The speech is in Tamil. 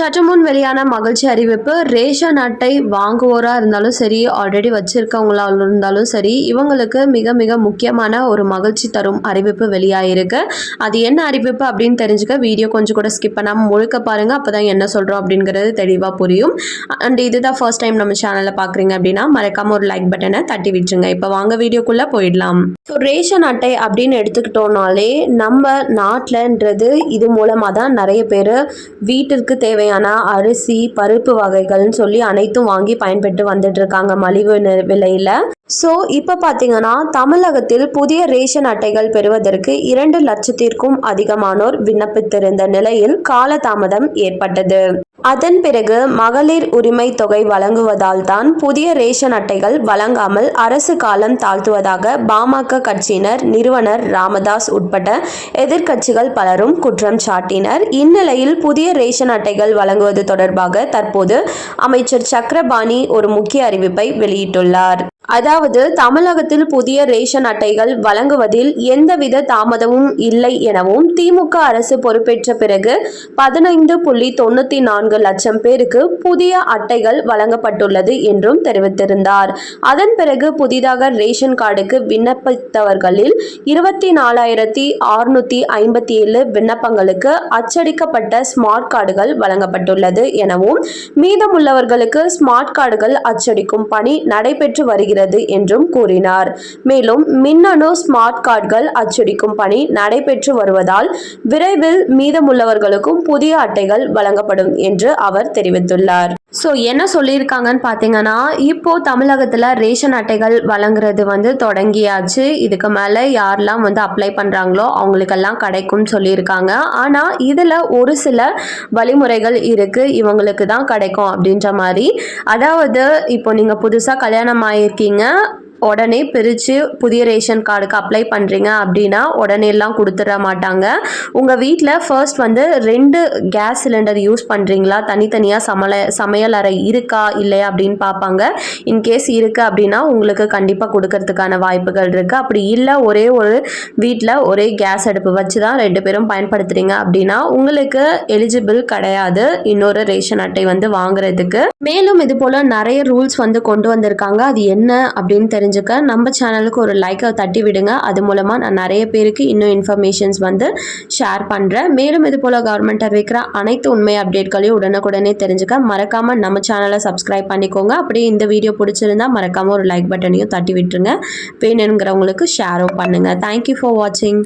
சற்று முன் வெளியான மகிழ்ச்சி அறிவிப்பு ரேஷன் அட்டை வாங்குவோராக இருந்தாலும் சரி ஆல்ரெடி வச்சிருக்கவங்களா இருந்தாலும் சரி இவங்களுக்கு மிக மிக முக்கியமான ஒரு மகிழ்ச்சி தரும் அறிவிப்பு வெளியாயிருக்கு. அது என்ன அறிவிப்பு அப்படின்னு தெரிஞ்சுக்க வீடியோ கொஞ்சம் கூட ஸ்கிப் பண்ணாமல் முழுக்க பாருங்கள் அப்போ தான் என்ன சொல்கிறோம் அப்படிங்கிறது தெளிவாக புரியும். அண்ட் இதுதான் ஃபர்ஸ்ட் டைம் நம்ம சேனலில் பார்க்குறீங்க அப்படின்னா மறக்காம ஒரு லைக் பட்டனை தட்டி விட்டுருங்க. இப்போ வாங்க வீடியோக்குள்ளே போயிடலாம். ஸோ ரேஷன் அட்டை அப்படின்னு எடுத்துக்கிட்டோம்னாலே நம்ம நாட்டிலன்றது இது மூலமாக தான் நிறைய பேர் வீட்டிற்கு தேவையான அரிசி பருப்பு வகைகள்னு சொல்லி அனைத்தும் வாங்கி பயன்பெற்று வந்துட்டு இருக்காங்க மலிவு நி- விலையில. ஸோ இப்போ பார்த்தீங்கன்னா தமிழகத்தில் புதிய ரேஷன் அட்டைகள் பெறுவதற்கு இரண்டு லட்சத்திற்கும் அதிகமானோர் விண்ணப்பித்திருந்த நிலையில் காலதாமதம் ஏற்பட்டது. அதன் பிறகு மகளிர் உரிமை தொகை வழங்குவதால் தான் புதிய ரேஷன் அட்டைகள் வழங்காமல் அரசு காலம் தாழ்த்துவதாக பாமக கட்சியினர் நிறுவனர் ராமதாஸ் உட்பட்ட எதிர்க்கட்சிகள் பலரும் குற்றம் சாட்டினர். இந்நிலையில் புதிய ரேஷன் அட்டைகள் வழங்குவது தொடர்பாக தற்போது அமைச்சர் சக்கரபாணி ஒரு முக்கிய அறிவிப்பை வெளியிட்டுள்ளார். அதாவது அதாவது தமிழகத்தில் புதிய ரேஷன் அட்டைகள் வழங்குவதில் எந்தவித தாமதமும் இல்லை எனவும் திமுக அரசு பொறுப்பேற்ற பிறகு பதினைந்து புள்ளி தொண்ணூத்தி நான்கு லட்சம் பேருக்கு புதிய அட்டைகள் வழங்கப்பட்டுள்ளது என்றும் தெரிவித்திருந்தார். அதன் பிறகு புதிதாக ரேஷன் கார்டுக்கு விண்ணப்பித்தவர்களில் இருபத்தி நாலாயிரத்தி அறுநூத்தி ஐம்பத்தி ஏழு விண்ணப்பங்களுக்கு அச்சடிக்கப்பட்ட ஸ்மார்ட் கார்டுகள் வழங்கப்பட்டுள்ளது எனவும் மீதமுள்ளவர்களுக்கு ஸ்மார்ட் கார்டுகள் அச்சடிக்கும் பணி நடைபெற்று வருகிறது என்றும் கூறினார். மேலும் மின்னணு ஸ்மார்ட் கார்டுகள் அச்சடிக்கும் பணி நடைபெற்று வருவதால் விரைவில் மீதமுள்ளவர்களுக்கும் புதிய அட்டைகள் வழங்கப்படும் என்று அவர் தெரிவித்துள்ளார். ஸோ என்ன சொல்லியிருக்காங்கன்னு பார்த்தீங்கன்னா இப்போ தமிழகத்தில் ரேஷன் அட்டைகள் வழங்குறது வந்து தொடங்கியாச்சு. இதுக்கு மேலே யாரெல்லாம் வந்து அப்ளை பண்ணுறாங்களோ அவங்களுக்கெல்லாம் கிடைக்கும்னு சொல்லியிருக்காங்க. ஆனால் இதில் ஒரு சில வழிமுறைகள் இருக்குது இவங்களுக்கு தான் கிடைக்கும் அப்படின்ற மாதிரி. அதாவது இப்போ நீங்கள் புதுசாக கல்யாணம் ஆகியிருக்கீங்க உடனே பிரித்து புதிய ரேஷன் கார்டுக்கு அப்ளை பண்ணுறீங்க அப்படின்னா உடனே எல்லாம் கொடுத்துட மாட்டாங்க. உங்கள் வீட்டில் ஃபர்ஸ்ட் வந்து ரெண்டு கேஸ் சிலிண்டர் யூஸ் பண்ணுறீங்களா தனித்தனியாக சமல சமையல் அறை இருக்கா? இல்லையா? அப்படின்னு பார்ப்பாங்க. இன்கேஸ் இருக்குது அப்படின்னா உங்களுக்கு கண்டிப்பாக கொடுக்கறதுக்கான வாய்ப்புகள் இருக்குது அப்படி இல்லை ஒரே ஒரு வீட்டில் ஒரே கேஸ் அடுப்பு வச்சு தான் ரெண்டு பேரும் பயன்படுத்துகிறீங்க அப்படின்னா உங்களுக்கு எலிஜிபிள் கிடையாது. இன்னொரு ரேஷன் அட்டை வந்து வாங்குறதுக்கு. மேலும் இது போல் நிறைய ரூல்ஸ் வந்து கொண்டு வந்திருக்காங்க. அது என்ன அப்படின்னு தெரிஞ்சு தெரிஞ்சுக்க. நம்ம சேனலுக்கு ஒரு லைக்கை தட்டி விடுங்க. அது மூலமாக நான் நிறைய பேருக்கு இன்னும் இன்ஃபர்மேஷன்ஸ் வந்து ஷேர் பண்ணுறேன் மேலும் இது போல் கவர்மெண்ட் அறிவிக்கிற அனைத்து உண்மை அப்டேட்களையும் உடனுக்குடனே தெரிஞ்சுக்க. மறக்காமல் நம்ம சேனலை சப்ஸ்கிரைப் பண்ணிக்கோங்க. அப்படியே இந்த வீடியோ பிடிச்சிருந்தா மறக்காமல் ஒரு லைக் பட்டனையும் தட்டி விட்டுருங்க. வேணுங்கிறவங்களுக்கு ஷேரும் பண்ணுங்கள் தேங்க்யூ ஃபார் வாட்சிங்